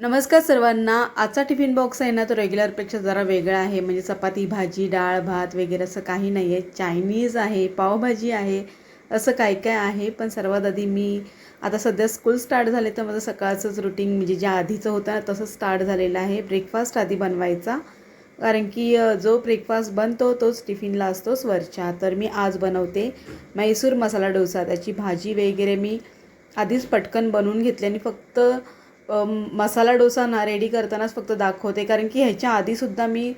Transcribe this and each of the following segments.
नमस्कार सर्वांना. आजचा टिफिन बॉक्स आहे ना तो रेग्युलरपेक्षा जरा वेगळा आहे. म्हणजे चपाती भाजी डाळ भात वगैरे असं काही नाही आहे चायनीज आहे पावभाजी आहे असं काय काय आहे. पण सर्वात आधी मी आता सध्या स्कूल स्टार्ट झाले तर माझं सकाळचंच रुटीन म्हणजे ज्या आधीचं होतं ना स्टार्ट झालेलं आहे. ब्रेकफास्ट आधी बनवायचा. कारण की जो ब्रेकफास्ट बनतो तोच टिफिनला असतोच वरच्या. तर मी आज बनवते मैसूर मसाला डोसा. त्याची भाजी वगैरे मी आधीच पटकन बनवून घेतली आणि फक्त मसाला डोसा ना रेडी करतानाच फक्त दाखवते. कारण की ह्याच्या आधीसुद्धा मी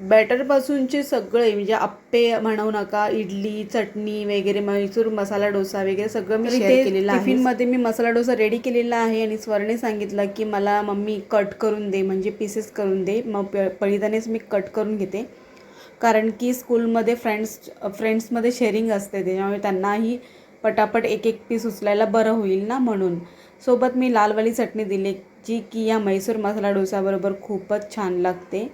बॅटरपासूनचे सगळे म्हणजे आप्पे म्हणू नका इडली चटणी वगैरे मैसूर मसाला डोसा वगैरे सगळं मी शेअर केलेलं आहे. टिफिनमध्ये मी मसाला डोसा रेडी केलेला आहे आणि स्वर्णे सांगितलं की मला मम्मी कट करून दे म्हणजे पीसेस करून दे. मग प- पहिल्यांदाच मी कट करून घेते. कारण की स्कूलमध्ये फ्रेंड्स फ्रेंड्समध्ये शेअरिंग असते. त्याच्यामुळे त्यांनाही पटापट एक एक पीस उचलायला बरं होईल ना म्हणून. सोबत मी लालवाली चटणी दिली जी की या मैसूर मसाला डोसाबरोबर खूपच छान लागते.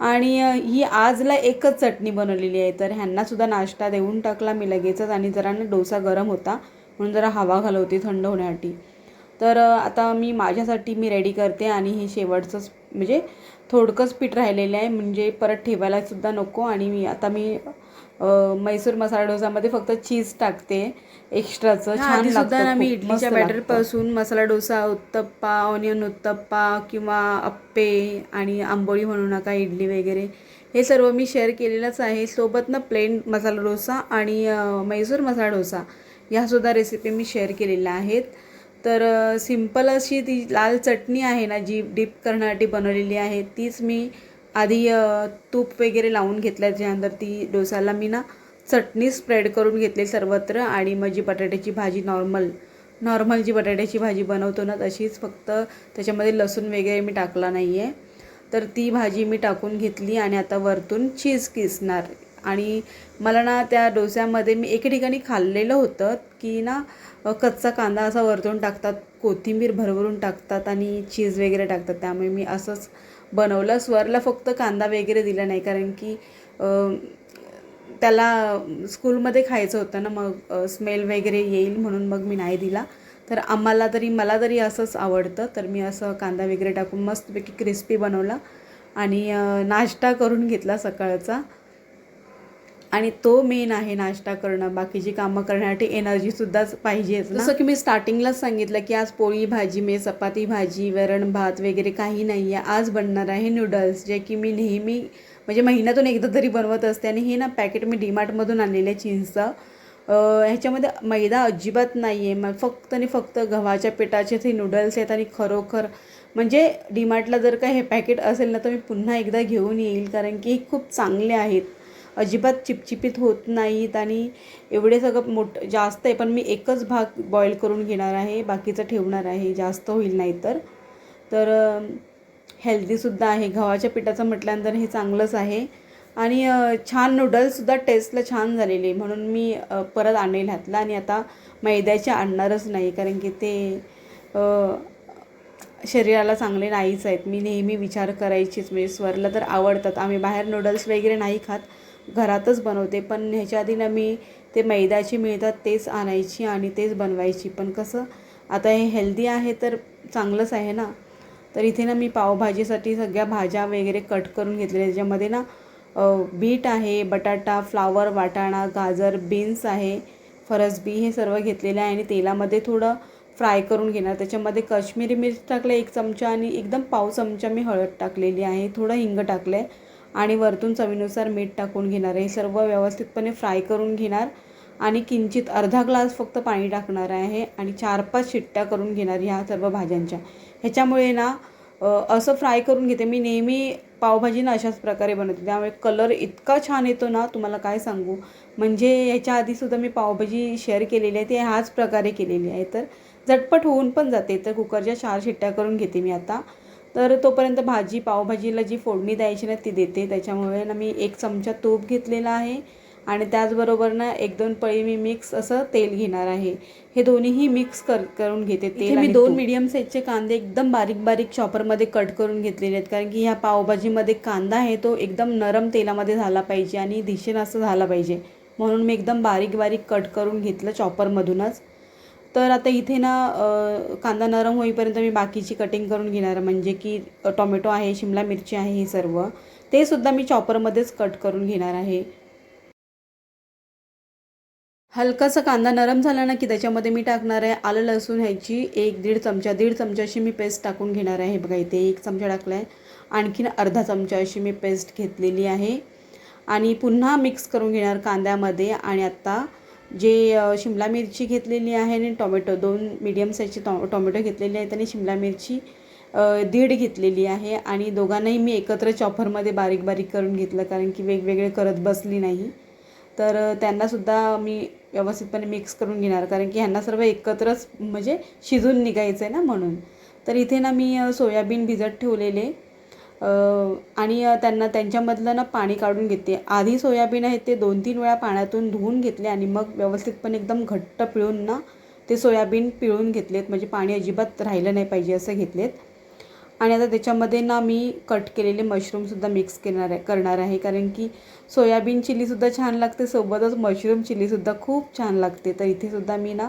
आणि ही आजला एकच चटणी बनवलेली आहे तर ह्यांनासुद्धा नाश्ता देऊन टाकला मी लगेचच आणि जरा ना डोसा गरम होता म्हणून जरा हवा घालवते थंड होण्यासाठी. तर आता मी माझ्यासाठी मी रेडी करते आणि हे शेवटचंच म्हणजे थोडकंच पीठ राहिलेलं आहे म्हणजे परत ठेवायलासुद्धा नको आणि मी आता मी मैसूर मसाला डोसामध्ये फक्त चीज टाकते. एक्स्ट्राचं छान सुद्धा ना मी इडलीच्या बॅटरपासून मसाला डोसा उत्तप्पा ऑनियन उत्तप्पा किंवा अप्पे आणि आंबोळी म्हणू नका इडली वगैरे. हे सर्व मी शेअर केलेलंच आहे. सोबत ना प्लेन मसाला डोसा आणि मैसूर मसाला डोसा ह्यासुद्धा रेसिपी मी शेअर केलेल्या आहेत. तर सिंपल अशी ती लाल चटणी आहे ना जी डीप करण्यासाठी बनवलेली आहे तीच मी आधी तूप वगैरे लावून घेतल्याच्यानंतर ती डोसाला मी ना चटणी स्प्रेड करून घेतली सर्वत्र आणि मग जी बटाट्याची भाजी नॉर्मल नॉर्मल जी बटाट्याची भाजी बनवतो ना तशीच फक्त त्याच्यामध्ये लसूण वगैरे मी टाकला नाही आहे तर ती भाजी मी टाकून घेतली आणि आता वरतून चीज किसणार. आणि मला ना त्या डोस्यामध्ये मी एके ठिकाणी खाल्लेलं होतं की ना कच्चा कांदा असा वरतून टाकतात कोथिंबीर भरभरून टाकतात आणि चीज वगैरे टाकतात. त्यामुळे मी असंच बनवलं. स्वरला फक्त कांदा वगैरे दिला नाही कारण की त्याला स्कूलमध्ये खायचं होतं ना मग स्मेल वगैरे येईल म्हणून मग मी नाही दिला. तर आम्हाला तरी मला तरी असंच आवडतं. तर मी असं कांदा वगैरे टाकून मस्तपैकी क्रिस्पी बनवला आणि नाश्ता करून घेतला सकाळचा. आणि तो मेन आहे नाश्ता करणं बाकीची कामं करण्यासाठी एनर्जीसुद्धाच पाहिजेच जसं की मी स्टार्टिंगलाच सांगितलं की आज पोळी भाजी मे चपाती भाजी वरण भात वगैरे काही नाही आहे आज बनणार आहे नूडल्स जे की मी नेहमी म्हणजे महिन्यातून एकदा तरी बनवत असते. आणि हे ना पॅकेट मी डीमार्टमधून आणलेलं आहे चिंचचं ह्याच्यामध्ये मैदा अजिबात नाही आहे मग फक्त आणि फक्त गव्हाच्या पिठाचे ते नूडल्स आहेत आणि खरोखर म्हणजे डीमार्टला जर का हे पॅकेट असेल ना तर मी पुन्हा एकदा घेऊन येईल. कारण की खूप चांगले आहेत. अजिबात चिपचिपीत होत नाहीत आणि एवढे सगळं मोठ जास्त आहे. पण मी एकच भाग बॉईल करून घेणार आहे. बाकीचं ठेवणार आहे. जास्त होईल नाही तर. तर हेल्दीसुद्धा आहे. गव्हाच्या पिठाचं म्हटल्यानंतर हे चांगलंच आहे. आणि छान नूडल्ससुद्धा टेस्टला छान झालेले म्हणून मी परत आणेल घातलं आणि आता मैद्याचे आणणारच नाही. कारण की ते शरीराला चांगले नाहीच आहेत. मी नेहमी विचार करायचीच. म्हणजे स्वरला तर आवडतात. आम्ही बाहेर नूडल्स वगैरे नाही खात. घरातच बनवते. पण ह्याच्या आधी ना मी ते मैद्याचे मिळतात तेच आणायची आणि तेच बनवायची. पण कसं आता हे हेल्दी आहे तर चांगलंच आहे ना? तर इथे ना मी पावभाजीसाठी सगळ्या भाज्या वगैरे कट करून घेतलेल्या त्याच्यामध्ये ना बीट आहे बटाटा फ्लावर वाटाणा गाजर बीन्स आहे फरसबी हे सर्व घेतलेलं आहे. आणि तेलामध्ये थोडं फ्राय करून घेणार. त्याच्यामध्ये कश्मीरी मिर्च टाकलं एक चमचा आणि एकदम पाव चमचा मी हळद टाकलेली आहे. थोडं हिंग टाकलं आहे आणि वरतून चवीनुसार मीठ टाकून घेणार हे सर्व व्यवस्थितपणे फ्राय करून घेणार. आणि किंचित अर्धा ग्लास फक्त पाणी टाकणार आहे आणि चार पाच शिट्ट्या करून घेणार ह्या सर्व भाज्यांच्या. ह्याच्यामुळे ना असं फ्राय करून घेते. मी नेहमी पावभाजी ना अशाच प्रकारे बनवते. त्यामुळे कलर इतका छान येतो ना तुम्हाला काय सांगू? म्हणजे ह्याच्या आधीसुद्धा मी पावभाजी शेअर केलेली आहे. ती ह्याच प्रकारे केलेली आहे. तर झटपट होऊन पण जाते. तर कुकरच्या चार शिट्ट्या करून घेते मी आता. तर तोपर्यंत भाजी पावभाजीला जी फोडणी द्यायची ना ती देते. त्याच्यामुळे ना मी एक चमचा तूप घेतलेला आहे. आणि त्याचबरोबर ना एक दोन पळी मी मिक्स असं तेल घेणार आहे. हे दोन्हीही मिक्स कर करून घेते तेल मी दोन मीडियम साईजचे कांदे एकदम बारीक बारीक चॉपरमध्ये कट करून घेतलेले आहेत. कारण की ह्या पावभाजीमध्ये कांदा आहे तो एकदम नरम तेलामध्ये झाला पाहिजे आणि दिशेनं असं झाला पाहिजे. म्हणून मी एकदम बारीक बारीक कट करून घेतलं चॉपरमधूनच तर आता इथे ना कांदा नरम होईपर्यंत मी बाकीची कटिंग करून घेणार. म्हणजे की टोमॅटो आहे शिमला मिरची आहे हे सर्व. ते सुद्धा मी चॉपरमध्येच कट करून घेणार आहे. हलकासा कांदा नरम झाला ना की त्याच्यामध्ये मी टाकणार आहे आलं लसूण ह्याची एक दीड चमचा. दीड चमचाशी मी पेस्ट टाकून घेणार आहे. बघा इथे एक चमचा टाकला आहे आणखीन अर्धा चमचा अशी मी पेस्ट घेतलेली आहे. आणि पुन्हा मिक्स करून घेणार कांद्यामध्ये. आणि आत्ता जे शिमला मिरची घेतलेली आहे आणि टोमॅटो दोन मीडियम साईजचे टॉ टोमॅटो घेतलेले आहेत आणि शिमला मिरची दीड घेतलेली आहे आणि दोघांनाही मी एकत्र चॉपरमध्ये बारीक बारीक करून घेतलं कारण की वेगवेगळे करत बसली नाही. तर त्यांनासुद्धा मी व्यवस्थितपणे मिक्स करून घेणार कारण की ह्यांना सर्व एकत्रच म्हणजे शिजून निघायचं आहे ना म्हणून. तर इथे ना मी सोयाबीन भिजत ठेवलेले आणि त्यांना त्यांच्यामधलं ना पाणी काढून घेते. आधी सोयाबीन आहे ते दोन तीन वेळा पाण्यातून धुवून घेतले आणि मग व्यवस्थितपणे एकदम घट्ट पिळून ना ते सोयाबीन पिळून घेतलेत. म्हणजे पाणी अजिबात राहिलं नाही पाहिजे असं घेतलेत. आणि आता त्याच्यामध्ये ना मी कट केलेले मशरूमसुद्धा मिक्स करणार आहे करणार आहे. कारण की सोयाबीन चिलीसुद्धा छान लागते सोबतच मशरूम चिलीसुद्धा खूप छान लागते. तर इथे सुद्धा मी ना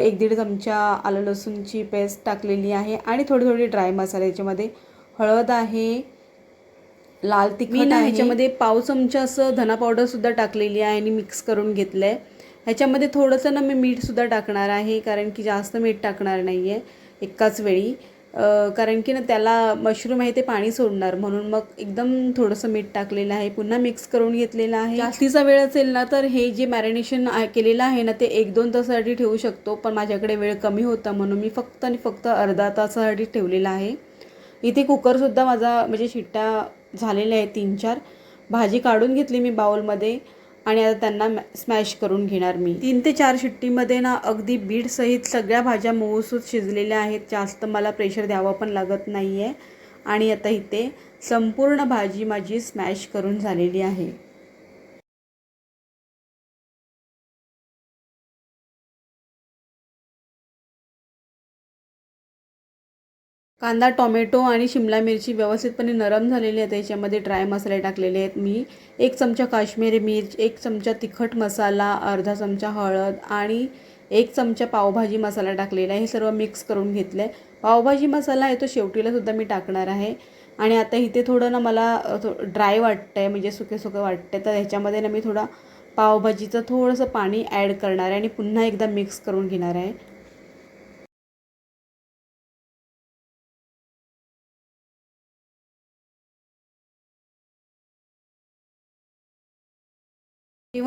एक दीड चमचा आलं लसूणची पेस्ट टाकलेली आहे. आणि थोडी थोडी ड्राय मसाला याच्यामध्ये हळद आहे लाल तिखट मी ना ह्याच्यामध्ये पाव चमचा असं धना पावडरसुद्धा टाकलेली आहे आणि मिक्स करून घेतलं आहे ह्याच्यामध्ये थोडंसं ना मी मीठसुद्धा टाकणार आहे कारण की जास्त मीठ टाकणार नाही आहे एकाच वेळी. कारण की ना त्याला मशरूम आहे ते पाणी सोडणार म्हणून मग एकदम थोडंसं मीठ टाकलेलं आहे पुन्हा मिक्स करून घेतलेलं आहे. जास्तीचा वेळ असेल ना तर हे जे मॅरिनेशन केलेलं आहे ना ते एक दोन तासासाठी ठेवू शकतो पण माझ्याकडे वेळ कमी होता म्हणून मी फक्त आणि फक्त अर्धा तासासाठी ठेवलेला आहे. इथे कुकरसुद्धा माझा म्हणजे शिट्ट्या झालेल्या आहेत तीन चार. भाजी काढून घेतली मी बाउलमध्ये आणि आता त्यांना मॅ- स्मॅश करून घेणार मी. तीन ते चार शिट्टीमध्ये ना अगदी बीटसहित सगळ्या भाज्या मऊसूत शिजलेल्या आहेत. जास्त मला प्रेशर द्यावं पण लागत नाही आहे आणि आता इथे संपूर्ण भाजी माझी स्मॅश करून झालेली आहे. कांदा टोमॅटो आणि शिमला मिरची व्यवस्थितपणे नरम झालेली आहे त्याच्यामध्ये ड्राय मसाले टाकलेले आहेत मी. एक चमचा काश्मीरी मिर्च एक चमचा तिखट मसाला अर्धा चमचा हळद आणि एक चमचा पावभाजी मसाला टाकलेला आहे. हे सर्व मिक्स करून घेतलं आहे पावभाजी मसाला आहे तो शेवटीलासुद्धा मी टाकणार आहे. आणि आता इथे थोडं ना मला ड्राय वाटतं आहे म्हणजे सुके सुके आहे तर ह्याच्यामध्ये ना मी थोडा पावभाजीचं थोडंसं पाणी ॲड करणार आहे आणि पुन्हा एकदा मिक्स करून घेणार आहे.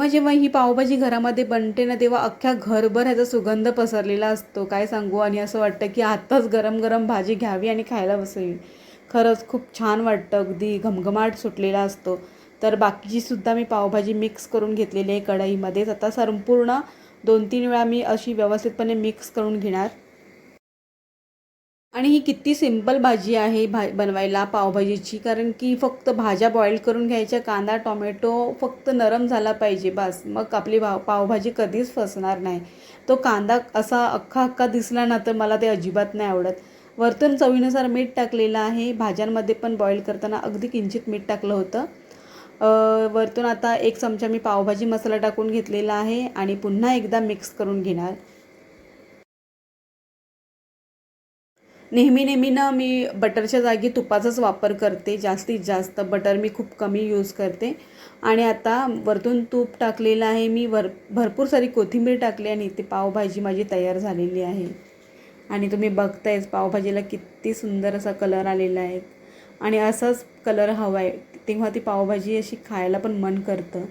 जेव्हा जेव्हा ही पावभाजी घरामध्ये बनते ना तेव्हा अख्ख्या घरभर ह्याचा सुगंध पसरलेला असतो. काय सांगू? आणि असं वाटतं की आत्ताच गरम गरम भाजी घ्यावी आणि खायला बसावी खरंच खूप छान वाटतं. अगदी घमघमाट सुटलेला असतो. तर बाकीची सुद्धा मी पावभाजी मिक्स करून घेतलेली आहे कढईमध्येच. आता संपूर्ण दोन तीन वेळा मी अशी व्यवस्थितपणे मिक्स करून घेणार. आणि ही किती सिंपल भाजी आहे भा बनवायला पावभाजीची. कारण की फक्त भाज्या बॉईल करून घ्यायच्या कांदा टोमॅटो फक्त नरम झाला पाहिजे बस. मग आपली भाव पावभाजी कधीच फसणार नाही. तो कांदा असा अख्खा अख्खा दिसला ना तर मला ते अजिबात नाही आवडत. वरतून चवीनुसार मीठ टाकलेलं आहे. भाज्यांमध्ये पण बॉईल करताना अगदी किंचित मीठ टाकलं होतं. वरतून आता एक चमचा मी पावभाजी मसाला टाकून घेतलेला आहे आणि पुन्हा एकदा मिक्स करून घेणार. नेहमी नेहमी ना मी बटरच्या जागी तुपाचाच वापर करते जास्तीत जास्त. बटर मी खूप कमी यूज करते. आणि आता वरतून तूप टाकलेलं आहे मी भर भरपूर सारी कोथिंबीर टाकली आणि इथे पावभाजी माझी तयार झालेली आहे. आणि तुम्ही बघतायच पावभाजीला किती सुंदर असा कलर आलेला आहे. आणि असाच कलर हवा आहे तेव्हा ती पावभाजी अशी खायला पण मन करतं.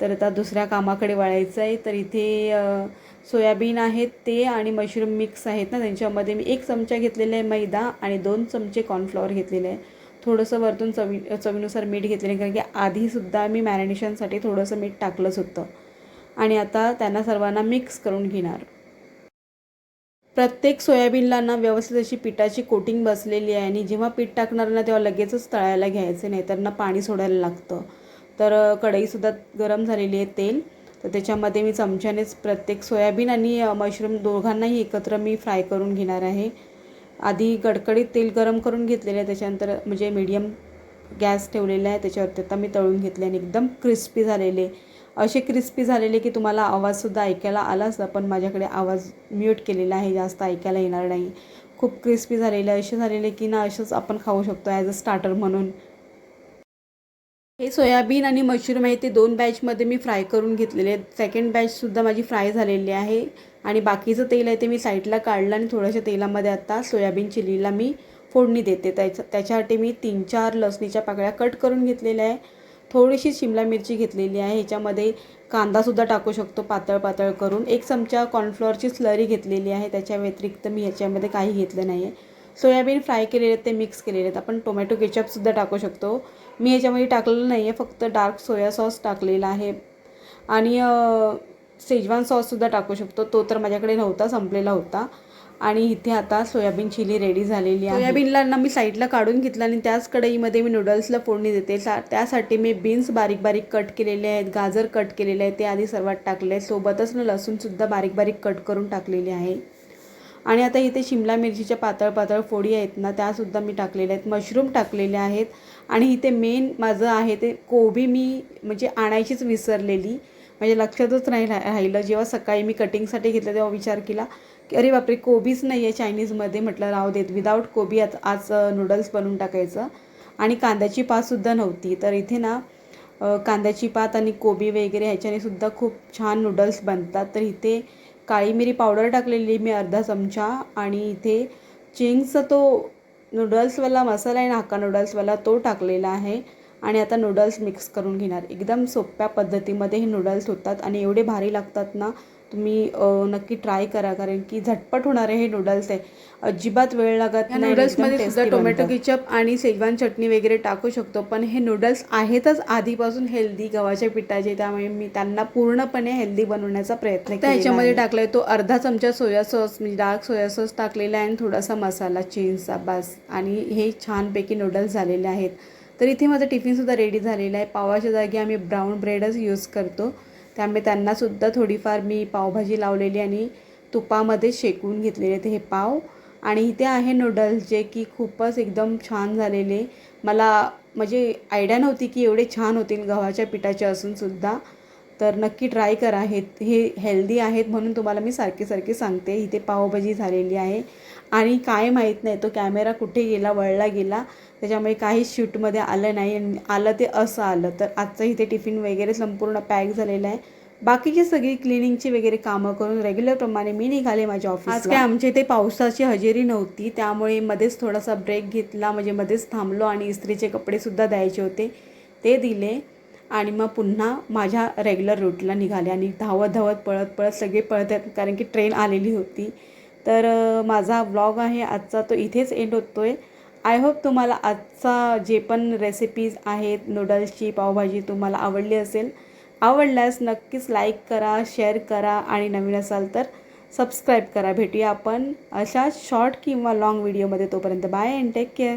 तर आता दुसऱ्या कामाकडे वळायचं आहे. तर इथे सोयाबीन आहेत ते आणि मशरूम मिक्स आहेत ना त्यांच्यामध्ये. मी एक चमचा घेतलेला आहे मैदा आणि दोन चमचे कॉर्नफ्लॉवर घेतलेले आहे. थोडंसं वरतून चवी चवीनुसार मीठ घेतलेलं कारण की आधीसुद्धा मी मॅरिनेशनसाठी थोडंसं मीठ टाकलंच होतं. आणि आता त्यांना सर्वांना मिक्स करून घेणार. प्रत्येक सोयाबीनला ना व्यवस्थित अशी पिठाची कोटिंग बसलेली आहे आणि जेव्हा पीठ टाकणार ना तेव्हा लगेचच तळायला घ्यायचं नाही तर ना पाणी सोडायला लागतं. तर कढईसुद्धा गरम झालेली आहे तेल. तर त्याच्यामध्ये मी चमच्यानेच प्रत्येक सोयाबीन आणि मशरूम दोघांनाही एकत्र मी फ्राय करून घेणार आहे. आधी कडकडीत तेल गरम करून घेतलेलं आहे. त्याच्यानंतर म्हणजे मीडियम गॅस ठेवलेला आहे. त्याच्यावरती आता मी तळून घेतले आणि एकदम क्रिस्पी झालेले. असे क्रिस्पी झालेले की तुम्हाला आवाजसुद्धा ऐकायला आला असता पण माझ्याकडे आवाज म्यूट केलेला आहे. जास्त ऐकायला येणार नाही. खूप क्रिस्पी झालेले असे झालेले की ना असेच आपण खाऊ शकतो ॲज अ स्टार्टर म्हणून. हे सोयाबीन आणि मशरूम आहे ते दोन बॅचमध्ये मी फ्राय करून घेतलेले आहेत. सेकंड बॅचसुद्धा माझी फ्राय झालेली आहे. आणि बाकीचं तेल आहे ते मी साईडला काढलं आणि थोड्याशा तेलामध्ये आता सोयाबीन चिलीला मी फोडणी देते. त्याच्या त्याच्यासाठी मी तीन चार लसणीच्या पाकळ्या कट करून घेतलेल्या आहे. थोडीशी शिमला मिरची घेतलेली आहे. ह्याच्यामध्ये कांदासुद्धा टाकू शकतो पातळ पातळ करून. एक चमचा कॉर्नफ्लॉरची स्लरी घेतलेली आहे. त्याच्या व्यतिरिक्त मी ह्याच्यामध्ये काही घेतलं नाही आहे सोयाबीन फ्राय केलेले आहेत ते मिक्स केलेले आहेत. आपण टोमॅटो केचपसुद्धा टाकू शकतो. मी याच्यामध्ये टाकलेलं नाही आहे फक्त डार्क सोया सॉस टाकलेला आहे. आणि शेजवान सॉससुद्धा टाकू शकतो. तो तर माझ्याकडे नव्हता संपलेला होता. आणि इथे आता सोयाबीन चिली रेडी झालेली आहे. सोयाबीनला ना मी साईडला काढून घेतलं आणि त्याच कढईमध्ये मी नूडल्सला फोडणी देते. सा त्यासाठी मी बीन्स बारीक बारीक कट केलेले आहेत गाजर कट केलेले आहेत ते आधी सर्वात टाकले सोबतच ना लसूणसुद्धा बारीक बारीक कट करून टाकलेले आहे. आणि आता इथे शिमला मिरचीच्या पातळ पातळ फोडी आहेत ना त्यासुद्धा मी टाकलेल्या आहेत. मशरूम टाकलेले आहेत. आणि इथे मेन माझं आहे ते कोबी मी म्हणजे आणायचीच विसरलेली. म्हणजे लक्षातच नाही रा राहिलं. जेव्हा सकाळी मी कटिंगसाठी घेतलं तेव्हा विचार केला की अरे बापरे कोबीच नाही आहे चायनीजमध्ये. म्हटलं राहू देत. विदाऊट कोबी आज आज नूडल्स बनवून टाकायचं. आणि कांद्याची पातसुद्धा नव्हती. तर इथे ना कांद्याची पात आणि कोबी वगैरे ह्याच्याने सुद्धा खूप छान नूडल्स बनतात. तर इथे काळी मिरी पावडर टाकलेली मी अर्धा चमचा. आणि इथे चिंग्सचा तो नूडल्सवाला मसाला आहे ना हक्का नूडल्सवाला तो टाकलेला आहे. आणि आता नूडल्स मिक्स करून घेणार. एकदम सोप्या पद्धतीमध्ये हे नूडल्स होतात आणि एवढे भारी लागतात ना तुम्ही नक्की ट्राय करा. कारण की झटपट होणारे हे नूडल्स आहे. अजिबात वेळ लागत नाही. नूडल्समध्ये सुद्धा टोमॅटो केचप आणि शेजवान चटणी वगैरे टाकू शकतो. पण हे नूडल्स आहेतच आधीपासून हेल्दी गव्हाच्या पिठाचे. त्यामुळे मी त्यांना पूर्णपणे हेल्दी बनवण्याचा प्रयत्न केला ह्याच्यामध्ये टाकलाय तो अर्धा चमचा सोया सॉस म्हणजे डार्क सोया सॉस टाकलेला आहे आणि थोडासा मसाला चीजचा बस आणि हे छानपैकी नूडल्स झालेले आहेत. तर इथे माझा टिफिनसुद्धा रेडी झालेला आहे. पावाच्या जागी आम्ही ब्राऊन ब्रेडच यूज करतो. त्यामुळे त्यांनासुद्धा थोडीफार मी पावभाजी लावलेली आणि तुपामध्ये शेकून घेतलेले ते हे पाव. आणि इथे आहे नूडल्स जे की खूपच एकदम छान झालेले. मला म्हणजे आयडिया नव्हती की एवढे छान होतील गव्हाच्या पिठाचे असूनसुद्धा तर नक्की ट्राय करा. हे हे हेल्दी आहेत म्हणून तुम्हाला मी सारखे सारखे सांगते. इथे पावभाजी झालेली आहे. आणि काय माहीत नाही तो कॅमेरा कुठे गेला वळला गेला. त्याच्यामुळे काहीच शूटमध्ये आलं नाही आणि आलं ते असं आलं. तर आजचं इथे टिफिन वगैरे संपूर्ण पॅक झालेलं आहे. बाकीची सगळी क्लिनिंगची वगैरे कामं करून रेग्युलरप्रमाणे मी निघाले माझ्या ऑफिस आज काय आमच्या इथे पावसाची हजेरी नव्हती. त्यामुळे मध्येच थोडासा ब्रेक घेतला. म्हणजे मध्येच थांबलो आणि इस्त्रीचे कपडेसुद्धा द्यायचे होते. ते दिले. आणि मग पुन्हा माझ्या रेग्युलर रूटला निघाले. आणि धावत धावत पळत पळत सगळे पळत आहेत. कारण की ट्रेन आलेली होती. तर माझा व्लॉग आहे आजचा तो इथेच एंड होतो आहे आय होप तुम्हाला आजचा जे पण रेसिपीज आहेत नूडल्सची पावभाजी तुम्हाला आवडली असेल आवडल्यास नक्कीच लाईक करा शेअर करा आणि नवीन असाल तर सबस्क्राईब करा. भेटूया आपण अशा शॉर्ट किंवा लाँग व्हिडिओमध्ये तोपर्यंत बाय अँड टेक केअर